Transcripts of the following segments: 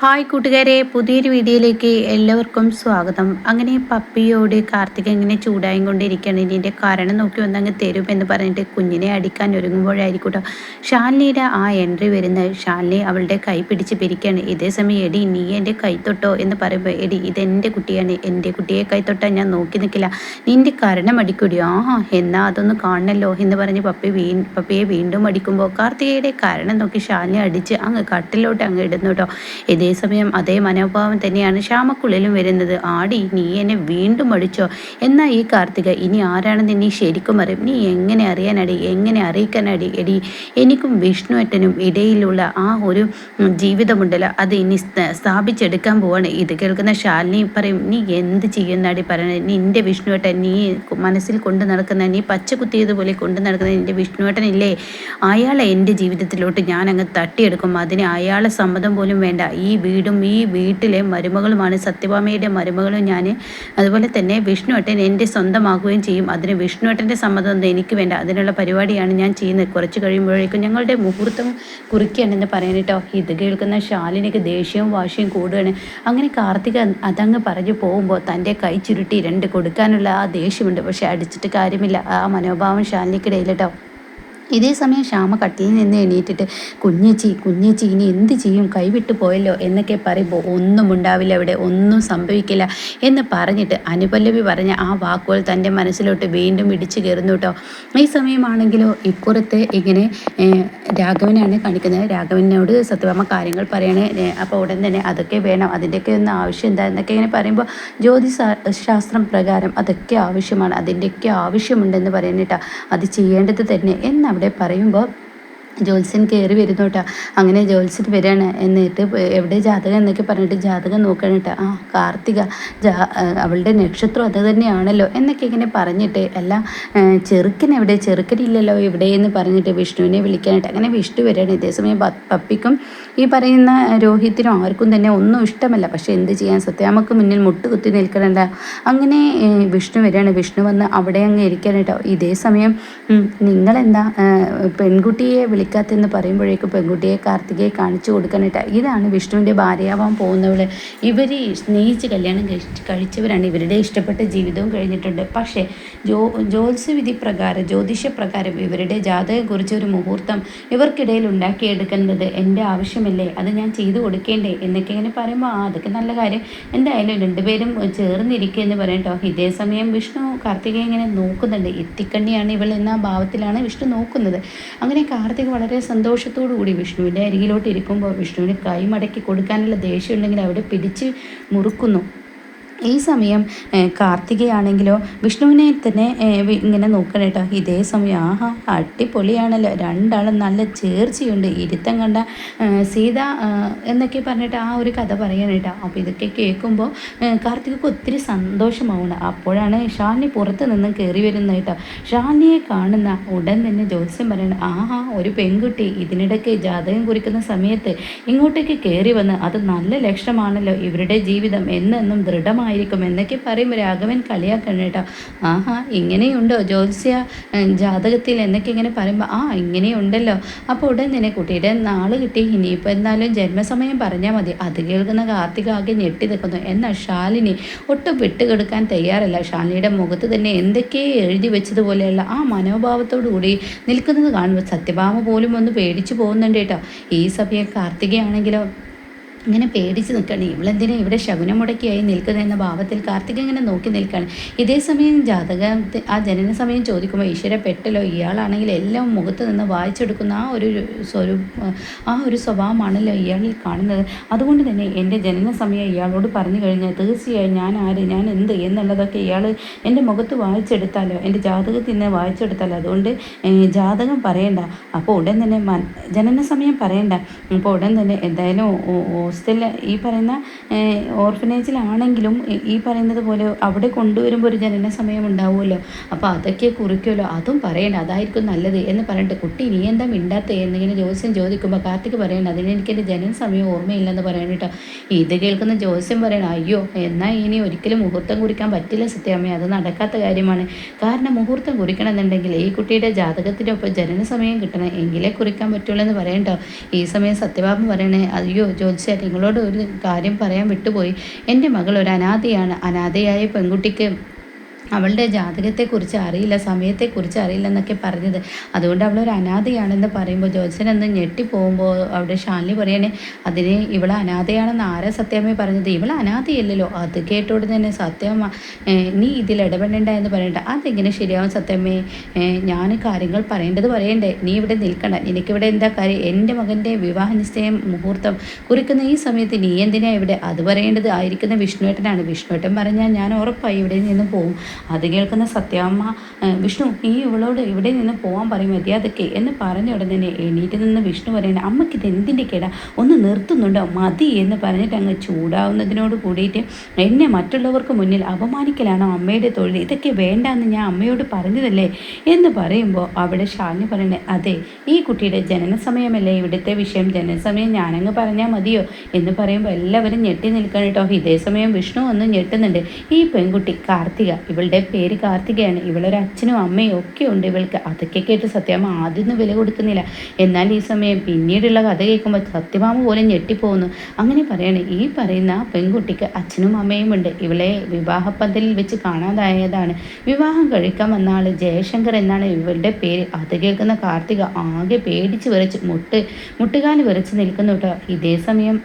Hi കൂട്ടുകാരെ പുതിയൊരു വീഡിയോയിലേക്ക് എല്ലാവർക്കും സ്വാഗതം. അങ്ങനെ പപ്പിയോട് കാർത്തിക ഇങ്ങനെ ചൂടായും കൊണ്ടിരിക്കുകയാണ് ഇതിന്റെ കാരണം നോക്കി വന്നങ്ങ് തരും എന്ന് പറഞ്ഞിട്ട് കുഞ്ഞിനെ അടിക്കാൻ ഒരുങ്ങുമ്പോഴായിരിക്കും ഷാലിനിയുടെ ആ എൻട്രി വരുന്ന ഷാലിനി അവളുടെ കൈ പിടിച്ച് പിരിക്കുകയാണ്. ഇതേ സമയം എടി നീ എന്റെ കൈ തൊട്ടോ? എന്ന് പറയുമ്പോൾ എടി ഇതെന്റെ കുട്ടിയാണ്. എന്റെ കുട്ടിയെ കൈ തൊട്ടാൽ ഞാൻ നോക്കി നിൽക്കില്ല. നിന്റെ കാരണം അടിക്കൂടിയോ ആ എന്നാൽ അതൊന്ന് കാണണല്ലോ എന്ന് പറഞ്ഞ് പപ്പി വീ പപ്പിയെ വീണ്ടും അടിക്കുമ്പോൾ കാർത്തികയുടെ കാരണം നോക്കി ഷാലിനി അടിച്ച് അങ്ങ് കട്ടിലോട്ട് അങ്ങ് ഇടുന്നു കേട്ടോ ഇതേ അതേസമയം അതേ മനോഭാവം തന്നെയാണ് ശ്യാമക്കുള്ളിലും വരുന്നത്. ആടി നീ എന്നെ വീണ്ടും അടിച്ചോ എന്നാ ഈ കാർത്തിക ഇനി ആരാണെന്ന് നീ ശരിക്കും അറിയും. നീ എങ്ങനെ അറിയാനടി? എങ്ങനെ അറിയിക്കാനടി? എടി എനിക്കും വിഷ്ണുവേട്ടനും ഇടയിലുള്ള ആ ഒരു ജീവിതമുണ്ടല്ലോ. അത് ഇനി സ്ഥാപിച്ചെടുക്കാൻ പോവാണ്. ഇത് കേൾക്കുന്ന ശാലിനി പറയും നീ എന്ത് ചെയ്യുന്നാടി പറയണത് നിന്റെ വിഷ്ണുവേട്ടൻ നീ മനസ്സിൽ കൊണ്ടു നടക്കുന്ന നീ പച്ച കുത്തിയതുപോലെ കൊണ്ടു നടക്കുന്ന നിന്റെ വിഷ്ണുവേട്ടനില്ലേ അയാളെ എന്റെ ജീവിതത്തിലോട്ട് ഞാൻ അങ്ങ് തട്ടിയെടുക്കും. അതിന് അയാളെ സമ്മതം പോലും വേണ്ട. ഈ വീടും ഈ വീട്ടിലെ മരുമകളുമാണ്. സത്യഭാമയുടെ മരുമകളും ഞാൻ. അതുപോലെ തന്നെ വിഷ്ണുവേട്ടൻ എന്റെ സ്വന്തമാക്കുകയും ചെയ്യും. അതിന് വിഷ്ണുവേട്ടന്റെ സമ്മതം എനിക്ക് വേണ്ട. അതിനുള്ള പരിപാടിയാണ് ഞാൻ ചെയ്യുന്നത്. കുറച്ച് കഴിയുമ്പോഴേക്കും ഞങ്ങളുടെ മുഹൂർത്തം കുറിക്കുകയാണെന്ന് പറയാനിട്ടോ ഇത് കേൾക്കുന്ന ശാലിനിക്ക് ദേഷ്യവും വാശിയും കൂടുകയാണ്. അങ്ങനെ കാർത്തിക അതങ്ങ് പറഞ്ഞു പോകുമ്പോൾ തന്റെ കൈ ചുരുട്ടി രണ്ട് കൊടുക്കാനുള്ള ആ ദേഷ്യമുണ്ട്. പക്ഷെ അടിച്ചിട്ട് കാര്യമില്ല. ആ മനോഭാവം ശാലിനിക്കിടയിലിട്ടോ ഇതേ സമയം ശ്യാമ കട്ടിയിൽ നിന്ന് എണീറ്റിട്ട് കുഞ്ഞേച്ചി കുഞ്ഞേച്ചി ഇനി എന്ത് ചെയ്യും? കൈവിട്ട് പോയല്ലോ എന്നൊക്കെ പറയുമ്പോൾ ഒന്നും ഉണ്ടാവില്ല അവിടെ ഒന്നും സംഭവിക്കില്ല എന്ന് പറഞ്ഞിട്ട് അനുപല്ലവി പറഞ്ഞ ആ വാക്കുകൾ തന്റെ മനസ്സിലോട്ട് വീണ്ടും ഇടിച്ചു കയറുന്നു കേട്ടോ. ഈ സമയമാണെങ്കിലോ ഇക്കുറത്തെ ഇങ്ങനെ രാഘവനാണ് കാണിക്കുന്നത്. രാഘവനോട് സത്യഭാമ കാര്യങ്ങൾ പറയണേ അപ്പോൾ ഉടൻ തന്നെ അതൊക്കെ വേണം. അതിന്റെയൊക്കെ ഒന്ന് ആവശ്യം എന്താ എന്നൊക്കെ ഇങ്ങനെ പറയുമ്പോൾ ജ്യോതിശാസ്ത്രം പ്രകാരം അതൊക്കെ ആവശ്യമാണ് അതിന്റെയൊക്കെ ആവശ്യമുണ്ടെന്ന് പറയുന്നിട്ടാ അത് ചെയ്യേണ്ടത് തന്നെ എന്നവിടെ അവിടെ പറയുമ്പോൾ ജോത്സ്യൻ കയറി വരുന്നു കേട്ടോ അങ്ങനെ ജോത്സ്യൻ വരികയാണ് എന്നിട്ട് എവിടെ ജാതകം എന്നൊക്കെ പറഞ്ഞിട്ട് ജാതകം നോക്കണം കേട്ടോ ആ കാർത്തിക ജാ അവളുടെ നക്ഷത്രം അത് തന്നെയാണല്ലോ എന്നൊക്കെ ഇങ്ങനെ പറഞ്ഞിട്ട് അല്ല ചെറുക്കൻ എവിടെ? ചെറുക്കനില്ലല്ലോ എവിടെ എന്ന് പറഞ്ഞിട്ട് വിഷ്ണുവിനെ വിളിക്കാനായിട്ട് അങ്ങനെ വിഷ്ണു വരികയാണ് ഇതേസമയം പപ്പിക്കും ഈ പറയുന്ന രോഹിത്തിനും ആർക്കും തന്നെ ഒന്നും ഇഷ്ടമല്ല. പക്ഷേ എന്ത് ചെയ്യാൻ? സത്യാമക്ക് മുന്നിൽ മുട്ടുകുത്തി നിൽക്കണല്ല അങ്ങനെ വിഷ്ണു വരികയാണ് വിഷ്ണു വന്ന് അവിടെ അങ്ങ് ഇരിക്കാനായിട്ടോ ഇതേ സമയം നിങ്ങളെന്താ പെൺകുട്ടിയെ വിളിക്കാൻ വിളിക്കാത്തെന്ന് പറയുമ്പോഴേക്കും പെൺകുട്ടിയെ കാർത്തികയെ കാണിച്ചു കൊടുക്കാനായിട്ട് ഇതാണ് വിഷ്ണുവിന്റെ ഭാര്യയാവാൻ പോകുന്നവൾ ഇവർ സ്നേഹിച്ച് കല്യാണം കഴിച്ച് കഴിച്ചവരാണ്. ഇവരുടെ ഇഷ്ടപ്പെട്ട ജീവിതവും കഴിഞ്ഞിട്ടുണ്ട്. പക്ഷേ ജോ ജ്യോത്സ്യവിധി പ്രകാരം ജ്യോതിഷ പ്രകാരം ഇവരുടെ ജാതകയെക്കുറിച്ച് ഒരു മുഹൂർത്തം ഇവർക്കിടയിൽ ഉണ്ടാക്കിയെടുക്കുന്നത് എന്റെ ആവശ്യമല്ലേ? അത് ഞാൻ ചെയ്തു കൊടുക്കേണ്ടേ? എന്നൊക്കെ ഇങ്ങനെ പറയുമ്പോൾ ആ അതൊക്കെ നല്ല കാര്യം. എന്തായാലും രണ്ടുപേരും ചേർന്നിരിക്കുക എന്ന് പറയട്ടോ ഇതേ സമയം വിഷ്ണു കാർത്തികയെ ഇങ്ങനെ നോക്കുന്നുണ്ട്. എത്തിക്കണ്ണിയാണ് ഇവൾ എന്ന ഭാവത്തിലാണ് വിഷ്ണു നോക്കുന്നത്. അങ്ങനെ കാർത്തിക വളരെ സന്തോഷത്തോടു കൂടി വിഷ്ണുവിന്റെ അരികിലോട്ട് ഇരിക്കുമ്പോൾ വിഷ്ണുവിന് കൈ മടക്കി കൊടുക്കാനുള്ള ദേഷ്യമുണ്ടെങ്കിൽ അവിടെ പിടിച്ച് മുറുക്കുന്നു. ഈ സമയം കാർത്തികയാണെങ്കിലോ വിഷ്ണുവിനെ തന്നെ ഇങ്ങനെ നോക്കണം കേട്ടോ. ഇതേ സമയം ആഹാ അടിപൊളിയാണല്ലോ. രണ്ടാളും നല്ല ചേർച്ചയുണ്ട്. ഇരുത്തം കണ്ട സീത എന്നൊക്കെ പറഞ്ഞിട്ട് ആ ഒരു കഥ പറയണം കേട്ടോ. അപ്പോൾ ഇതൊക്കെ കേൾക്കുമ്പോൾ കാർത്തികക്ക് ഒത്തിരി സന്തോഷമാവുന്നു. അപ്പോഴാണ് ഷാനി പുറത്ത് നിന്ന് കയറി വരുന്നത് കേട്ടോ. ഷാനിയെ കാണുന്ന ഉടൻ തന്നെ ജ്യോത്സ്യം പറയണം ആഹാ ഒരു പെൺകുട്ടി ഇതിനിടയ്ക്ക് ജാതകം കുറിക്കുന്ന സമയത്ത് ഇങ്ങോട്ടേക്ക് കയറി വന്ന് അത് നല്ല ലക്ഷണമാണല്ലോ. ഇവരുടെ ജീവിതം എന്നെന്നും ദൃഢമായി ആയിരിക്കും. എന്നൊക്കെ പറയുമ്പോൾ രാഘവൻ കളിയാക്കണം കേട്ടോ. ആഹാ ഇങ്ങനെയുണ്ടോ? ജ്യോത്സ്യ ജാതകത്തിൽ എന്നൊക്കെ ഇങ്ങനെ പറയുമ്പോൾ ആ ഇങ്ങനെയുണ്ടല്ലോ. അപ്പോൾ ഉടൻ തന്നെ കുട്ടിയുടെ നാൾ കിട്ടി. ഇനിയിപ്പോൾ എന്നാലും ജന്മസമയം പറഞ്ഞാൽ മതി. അത് കേൾക്കുന്ന കാർത്തിക ആകെ ഞെട്ടി നിൽക്കുന്നു. എന്നാൽ ഷാലിനി ഒട്ടും വിട്ടുകെടുക്കാൻ തയ്യാറല്ല. ശാലിനിയുടെ മുഖത്ത് തന്നെ എന്തൊക്കെ എഴുതി വെച്ചതുപോലെയുള്ള ആ മനോഭാവത്തോടു കൂടി നിൽക്കുന്നത് കാണുമ്പോൾ സത്യഭാമ പോലും ഒന്ന് പേടിച്ചു പോകുന്നുണ്ട് കേട്ടോ. ഈ സമയം കാർത്തികയാണെങ്കിലോ ഇങ്ങനെ പേടിച്ച് നിൽക്കുകയാണ്. ഇവളെന്തിനാ ഇവിടെ ശകുനം മുടക്കിയായി നിൽക്കുന്നതെന്ന ഭാവത്തിൽ കാർത്തിക് ഇങ്ങനെ നോക്കി നിൽക്കുകയാണ്. ഇതേ സമയം ജാതക ആ ജനന സമയം ചോദിക്കുമ്പോൾ ഈശ്വര പെട്ടലോ ഇയാളാണെങ്കിൽ എല്ലാം മുഖത്ത് നിന്ന് വായിച്ചെടുക്കുന്ന ആ ഒരു സ്വരൂപ ആ ഒരു സ്വഭാവമാണല്ലോ ഇയാളിൽ കാണുന്നത്. അതുകൊണ്ട് തന്നെ എന്റെ ജനന സമയം ഇയാളോട് പറഞ്ഞു കഴിഞ്ഞാൽ തീർച്ചയായും ഞാൻ ആര് ഞാൻ എന്ത് എന്നുള്ളതൊക്കെ ഇയാൾ എന്റെ മുഖത്ത് വായിച്ചെടുത്താലോ? എന്റെ ജാതകത്തിൽ നിന്ന് വായിച്ചെടുത്താലോ? അതുകൊണ്ട് ജാതകം പറയണ്ട. അപ്പോൾ ഉടൻ തന്നെ ജനന സമയം പറയണ്ട. അപ്പോൾ ഉടൻ തന്നെ എന്തായാലും ഹോസ്റ്റലിൽ ഈ പറയുന്ന ഓർഫനേജിലാണെങ്കിലും ഈ പറയുന്നത് പോലെ അവിടെ കൊണ്ടുവരുമ്പോൾ ഒരു ജനന സമയം ഉണ്ടാവുമല്ലോ. അപ്പോൾ അതൊക്കെ കുറിക്കുമല്ലോ. അതും പറയണ്ട. അതായിരിക്കും നല്ലത് എന്ന് പറഞ്ഞിട്ട് കുട്ടി നീ എന്താ മിണ്ടാത്തേ എന്നിങ്ങനെ ജോസ്യം ചോദിക്കുമ്പോൾ കാർത്തിക് പറയണ്ട. അതിന് എനിക്ക് എന്റെ ജനന സമയം ഓർമ്മയില്ലെന്ന് പറയണം കേട്ടോ. ഇത് കേൾക്കുന്ന ജോസ്യം പറയണം. അയ്യോ എന്നാൽ ഇനി ഒരിക്കലും മുഹൂർത്തം കുറിക്കാൻ പറ്റില്ല സത്യാമ്മ. അത് നടക്കാത്ത കാര്യമാണ്. കാരണം മുഹൂർത്തം കുറിക്കണമെന്നുണ്ടെങ്കിൽ ഈ കുട്ടിയുടെ ജാതകത്തിന്റെ ഒപ്പം ജനന സമയം കിട്ടണം. എങ്കിലേ കുറിക്കാൻ പറ്റുള്ളൂ എന്ന് പറയണ്ടോ? ഈ സമയം സത്യഭാമ പറയണേ. അയ്യോ ജ്യോത്സ്യ നിങ്ങളോട് ഒരു കാര്യം പറയാൻ വിട്ടുപോയി. എന്റെ മകൾ ഒരു അനാഥയാണ്. അനാഥയായ പെൺകുട്ടിക്ക് അവളുടെ ജാതകത്തെക്കുറിച്ച് അറിയില്ല സമയത്തെക്കുറിച്ച് അറിയില്ല എന്നൊക്കെ പറഞ്ഞത്. അതുകൊണ്ട് അവളൊരു അനാഥയാണെന്ന് പറയുമ്പോൾ ജോത്സൻ എന്ന് ഞെട്ടിപ്പോകുമ്പോൾ അവിടെ ഷാലിനി പറയണേ അതിന് ഇവൾ അനാഥയാണെന്ന് ആരാ സത്യമേ പറഞ്ഞത്? ഇവൾ അനാഥയല്ലല്ലോ. അത് കേട്ടോട് തന്നെ സത്യമ്മ നീ ഇതിൽ ഇടപെടേണ്ട എന്ന് പറയണ്ട. അതെങ്ങനെ ശരിയാവും സത്യമേ ഞാൻ കാര്യങ്ങൾ പറയേണ്ടത് പറയണ്ടേ? നീ ഇവിടെ നിൽക്കണ്ട. എനിക്കിവിടെ എന്താ കാര്യം? എന്റെ മകന്റെ വിവാഹ നിശ്ചയം മുഹൂർത്തം കുറിക്കുന്ന ഈ സമയത്ത് നീ എന്തിനാ ഇവിടെ? അത് പറയേണ്ടത് ആയിരിക്കുന്ന വിഷ്ണുവേട്ടനാണ്. വിഷ്ണുവേട്ടൻ പറഞ്ഞാൽ ഞാൻ ഉറപ്പായി ഇവിടെ നിന്ന് പോകും അത് കേൾക്കുന്ന സത്യാമ്മ വിഷ്ണു നീ ഇവളോട് ഇവിടെ നിന്ന് പോകാൻ പറയും മര്യാദയ്ക്ക് എന്ന് പറഞ്ഞ ഉടനെ എണീറ്റ് നിന്ന് വിഷ്ണു പറയുന്നത് അമ്മയ്ക്ക് ഇത് എന്തിന്റെ കേടാ? ഒന്ന് നിർത്തുന്നുണ്ടോ? മതി എന്ന് പറഞ്ഞിട്ട് അങ്ങ് ചൂടാവുന്നതിനോട് കൂടിയിട്ട് എന്നെ മറ്റുള്ളവർക്ക് മുന്നിൽ അപമാനിക്കലാണോ അമ്മയുടെ തൊഴിൽ? ഇതൊക്കെ വേണ്ട എന്ന് ഞാൻ അമ്മയോട് പറഞ്ഞതല്ലേ? എന്ന് പറയുമ്പോൾ അവിടെ ഷാലിനി പറയണേ അതെ ഈ കുട്ടിയുടെ ജനന സമയമല്ലേ ഇവിടുത്തെ വിഷയം ജനന സമയം ഞാനങ്ങ് പറഞ്ഞാൽ മതിയോ? എന്ന് പറയുമ്പോൾ എല്ലാവരും ഞെട്ടി നിൽക്കണം കേട്ടോ. ഇതേ സമയം വിഷ്ണു ഒന്ന് ഞെട്ടുന്നുണ്ട്. ഈ പെൺകുട്ടി കാർത്തിക ഇവൾ ഇവളുടെ പേര് കാർത്തികയാണ്. ഇവളൊരു അച്ഛനും അമ്മയും ഒക്കെ ഉണ്ട്. ഇവൾക്ക് അതൊക്കെ കേട്ട് സത്യമാമ ആദ്യമൊന്നും വില കൊടുക്കുന്നില്ല. എന്നാൽ ഈ സമയം പിന്നീടുള്ള കഥ കേൾക്കുമ്പോൾ സത്യമാമ പോലും ഞെട്ടിപ്പോകുന്നു. അങ്ങനെ പറയണേ ഈ പറയുന്ന പെൺകുട്ടിക്ക് അച്ഛനും അമ്മയും ഉണ്ട്. ഇവളെ വിവാഹപ്പന്തലിൽ വെച്ച് കാണാതായതാണ്. വിവാഹം കഴിക്കാൻ വന്ന ആൾ ജയശങ്കർ എന്നാണ് ഇവളുടെ പേര്. അത് കേൾക്കുന്ന കാർത്തിക ആകെ പേടിച്ച് വിറച്ച് മുട്ട് മുട്ടുകാൽ വിറച്ച് നിൽക്കുന്നു കേട്ടോ. ഇതേ സമയം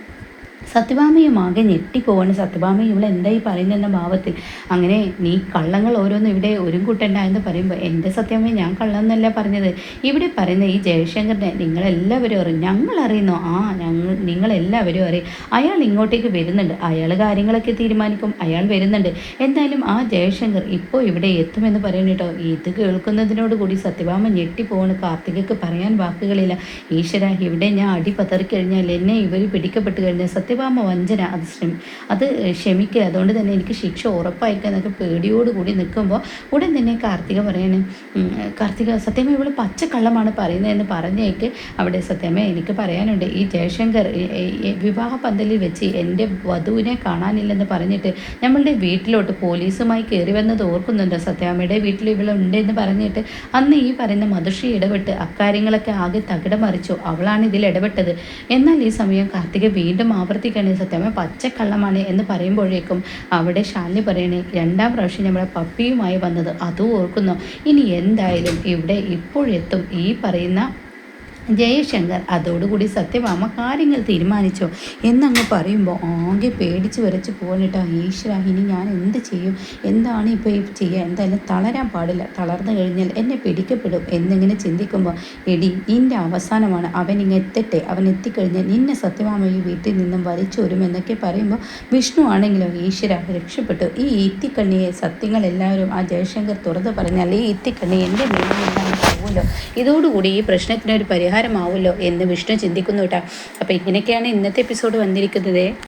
സത്യഭാമയും ആകെ ഞെട്ടിപ്പോവാണ് സത്യഭാമയും ഇവിടെ എന്തായി പറയുന്നതെന്ന ഭാവത്തിൽ. അങ്ങനെ നീ കള്ളങ്ങൾ ഓരോന്നും ഇവിടെ ഒരു കൂട്ടണ്ട എന്ന് പറയുമ്പോൾ എന്റെ സത്യഭാമ ഞാൻ കള്ളന്നല്ല പറഞ്ഞത്. ഇവിടെ പറയുന്ന ഈ ജയശങ്കറിനെ നിങ്ങളെല്ലാവരും അറിയും. ഞങ്ങൾ അറിയുന്നു ആ ഞങ്ങൾ നിങ്ങളെല്ലാവരും അറിയും. അയാൾ ഇങ്ങോട്ടേക്ക് വരുന്നുണ്ട്. അയാൾ കാര്യങ്ങളൊക്കെ തീരുമാനിക്കും. അയാൾ വരുന്നുണ്ട്. എന്തായാലും ആ ജയശങ്കർ ഇപ്പോൾ ഇവിടെ എത്തുമെന്ന് പറയുന്നു കേട്ടോ. ഇത് കേൾക്കുന്നതിനോട് കൂടി സത്യഭാമ ഞെട്ടിപ്പോവാണ്. കാർത്തികക്ക് പറയാൻ വാക്കുകളില്ല. ഈശ്വര ഇവിടെ ഞാൻ അടി പതറിക്കഴിഞ്ഞാൽ എന്നെ ഇവർ പിടിക്കപ്പെട്ട് കഴിഞ്ഞാൽ സത്യം സത്യഭാമ വഞ്ചന അത് ശ്രമി അത് ക്ഷമിക്കുക അതുകൊണ്ട് തന്നെ എനിക്ക് ശിക്ഷ ഉറപ്പായിരിക്കുക എന്നൊക്കെ പേടിയോടുകൂടി നിൽക്കുമ്പോൾ ഉടൻ തന്നെ കാർത്തിക പറയാണ് കാർത്തിക സത്യമേ ഇവൾ പച്ചക്കള്ളമാണ് പറയുന്നതെന്ന് പറഞ്ഞേക്ക്. അവിടെ സത്യമ എനിക്ക് പറയാനുണ്ട്. ഈ ജയശങ്കർ വിവാഹ പന്തലിൽ വെച്ച് എന്റെ വധുവിനെ കാണാനില്ലെന്ന് പറഞ്ഞിട്ട് നമ്മളുടെ വീട്ടിലോട്ട് പോലീസുമായി കയറി വന്നത് ഓർക്കുന്നുണ്ടോ സത്യാമ്മയുടെ വീട്ടിൽ ഇവളുണ്ടെന്ന് പറഞ്ഞിട്ട്? അന്ന് ഈ പറയുന്ന മധുഷി ഇടപെട്ട് അക്കാര്യങ്ങളൊക്കെ ആകെ തകിടം മറിച്ചു. അവളാണ് ഇതിൽ ഇടപെട്ടത്. എന്നാൽ ഈ സമയം കാർത്തിക വീണ്ടും ആവർത്തി ആവർത്തിക്കണേ സത്യമേ. പച്ചക്കള്ളമാണ് എന്ന് പറയുമ്പോഴേക്കും അവിടെ ശാലിനി പറയണേ രണ്ടാം പ്രാവശ്യം നമ്മുടെ പപ്പിയുമായി വന്നത് അതും ഓർക്കുന്നു. ഇനി എന്തായാലും ഇവിടെ ഇപ്പോഴെത്തും ഈ പറയുന്ന ജയശങ്കർ അതോടുകൂടി സത്യഭാമ കാര്യങ്ങൾ തീരുമാനിച്ചോ? എന്നങ്ങ് പറയുമ്പോൾ ആകെ പേടിച്ച് വരച്ച് പോകണിട്ടോ. ഈശ്വര ഇനി ഞാൻ എന്ത് ചെയ്യും? എന്താണ് ഇപ്പോൾ ചെയ്യുക എന്തായാലും തളരാൻ പാടില്ല. തളർന്നു കഴിഞ്ഞാൽ എന്നെ പിടിക്കപ്പെടും എന്നിങ്ങനെ ചിന്തിക്കുമ്പോൾ എടി നിന്റെ അവസാനമാണ്. അവൻ ഇങ്ങ് എത്തട്ടെ. അവൻ എത്തിക്കഴിഞ്ഞാൽ നിന്നെ സത്യഭാമ ഈ വീട്ടിൽ നിന്നും വലിച്ചോരുമെന്നൊക്കെ പറയുമ്പോൾ വിഷ്ണു ആണെങ്കിലോ ഈശ്വര രക്ഷപ്പെട്ടു. ഈ ഇത്തിക്കണ്ണിയെ സത്യങ്ങളെല്ലാവരും ആ ജയശങ്കർ തുറന്നു പറഞ്ഞാൽ ഈ ഇത്തിക്കണ്ണി എന്റെ മേലിൽ പോകുമല്ലോ ഇതോടുകൂടി ഈ പ്രശ്നത്തിനൊരു പരിഹാരമാവുമല്ലോ എന്ന് വിഷ്ണു ചിന്തിക്കുന്നു കേട്ടോ. അപ്പോൾ ഇങ്ങനെയൊക്കെയാണ് ഇന്നത്തെ എപ്പിസോഡ് വന്നിരിക്കുന്നത്.